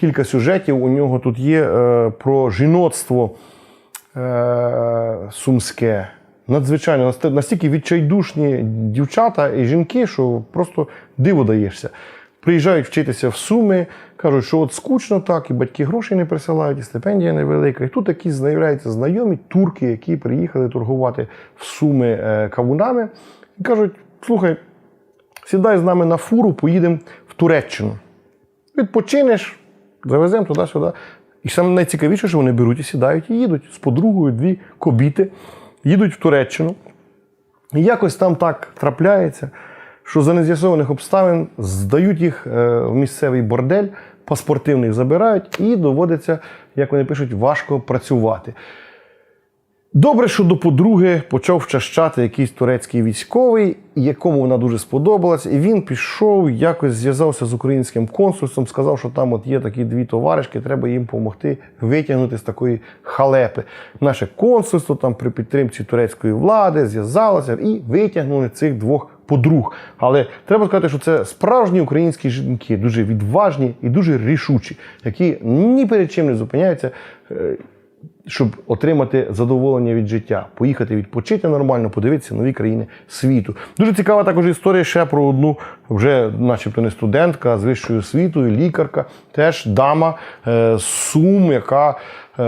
кілька сюжетів у нього тут є е, про жіноцтво е, сумське. Надзвичайно настільки відчайдушні дівчата і жінки, що просто диво даєшся. Приїжджають вчитися в Суми, кажуть, що от скучно так, і батьки грошей не присилають, і стипендія невелика. І тут якісь з'являються знайомі турки, які приїхали торгувати в Суми е, кавунами, і кажуть: слухай, сідай з нами на фуру, поїдемо в Туреччину. Відпочинеш, завеземо туди-сюди. І саме найцікавіше, що вони беруть і сідають і їдуть з подругою, дві кобіти, їдуть в Туреччину. І якось там так трапляється, що за нез'ясованих обставин здають їх е, в місцевий бордель, паспортивних забирають, і доводиться, як вони пишуть, важко працювати. Добре, що до подруги почав вчащати якийсь турецький військовий, якому вона дуже сподобалась, і він пішов, якось зв'язався з українським консульством, сказав, що там от є такі дві товаришки, треба їм допомогти витягнути з такої халепи. Наше консульство там при підтримці турецької влади зв'язалося і витягнули цих двох подруг. Але треба сказати, що це справжні українські жінки, дуже відважні і дуже рішучі, які ні перед чим не зупиняються. Щоб отримати задоволення від життя, поїхати відпочити нормально, подивитися нові країни світу. Дуже цікава також історія ще про одну, вже, начебто, не студентка з вищою освітою, лікарка, теж дама е, Сум, яка е,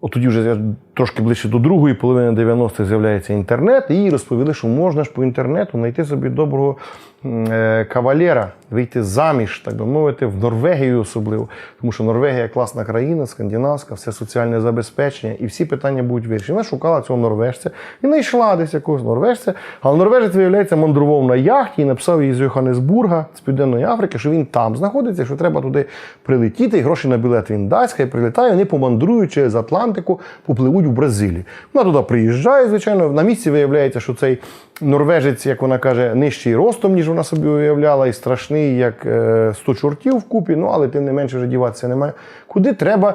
от тоді вже трошки ближче до другої половини 90-х з'являється інтернет, і їй розповіли, що можна ж по інтернету знайти собі доброго е, кавалера, вийти заміж, так би мовити, в Норвегію особливо. Тому що Норвегія класна країна, скандинавська, все соціальне забезпечення, і всі питання будуть вирішені. Вона шукала цього норвежця і знайшла десь якогось норвежця. Але норвежець, виявляється, мандрував на яхті і написав їй з Йоханнесбурга, з Південної Африки, що він там знаходиться, що треба туди прилетіти, і гроші на білет він дасть, хай прилітає, вони помандрують через Атлантику, попливуть в Бразилію. Вона туди приїжджає, звичайно, на місці виявляється, що цей норвежець, як вона каже, нижчий ростом, ніж вона собі уявляла, і страшний, як е, 100 чортів вкупі, ну але тим не менше вже діватися немає. Куди треба.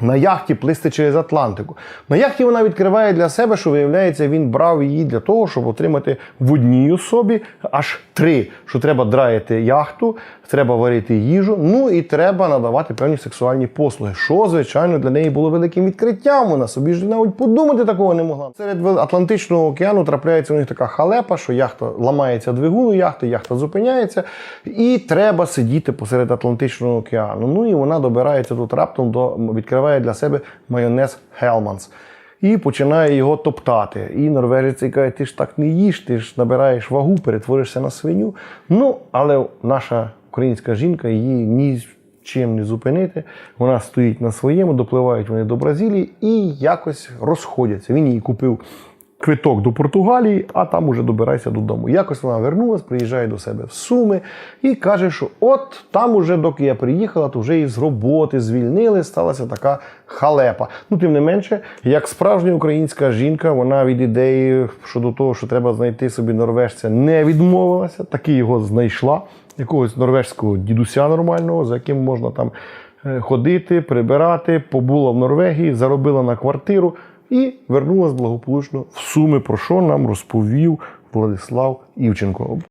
На яхті плисти через Атлантику. На яхті вона відкриває для себе, що виявляється, він брав її для того, щоб отримати в одній особі аж три. Що треба драїти яхту, треба варити їжу, ну і треба надавати певні сексуальні послуги. Що, звичайно, для неї було великим відкриттям. Вона собі ж навіть подумати такого не могла. Серед Атлантичного океану трапляється у них така халепа, що яхта ламається двигун у яхти, яхта зупиняється, і треба сидіти посеред Атлантичного океану. Ну і вона добирається тут раптом до відкриває для себе майонез Хелманс. І починає його топтати. І норвежець каже, ти ж так не їш, ти ж набираєш вагу, перетворишся на свиню. Ну, але наша українська жінка її ні з чим не зупинити. Вона стоїть на своєму, допливають вони до Бразилії і якось розходяться. Він її купив квиток до Португалії, а там уже добирайся додому. Якось вона вернулась, приїжджає до себе в Суми і каже, що от там уже, доки я приїхала, то вже і з роботи звільнили, сталася така халепа. Ну, тим не менше, як справжня українська жінка, вона від ідеї щодо того, що треба знайти собі норвежця, не відмовилася, таки його знайшла, якогось норвежського дідуся нормального, за яким можна там е, ходити, прибирати, побула в Норвегії, заробила на квартиру і вернулась благополучно в Суми, про що нам розповів Владислав Івченко.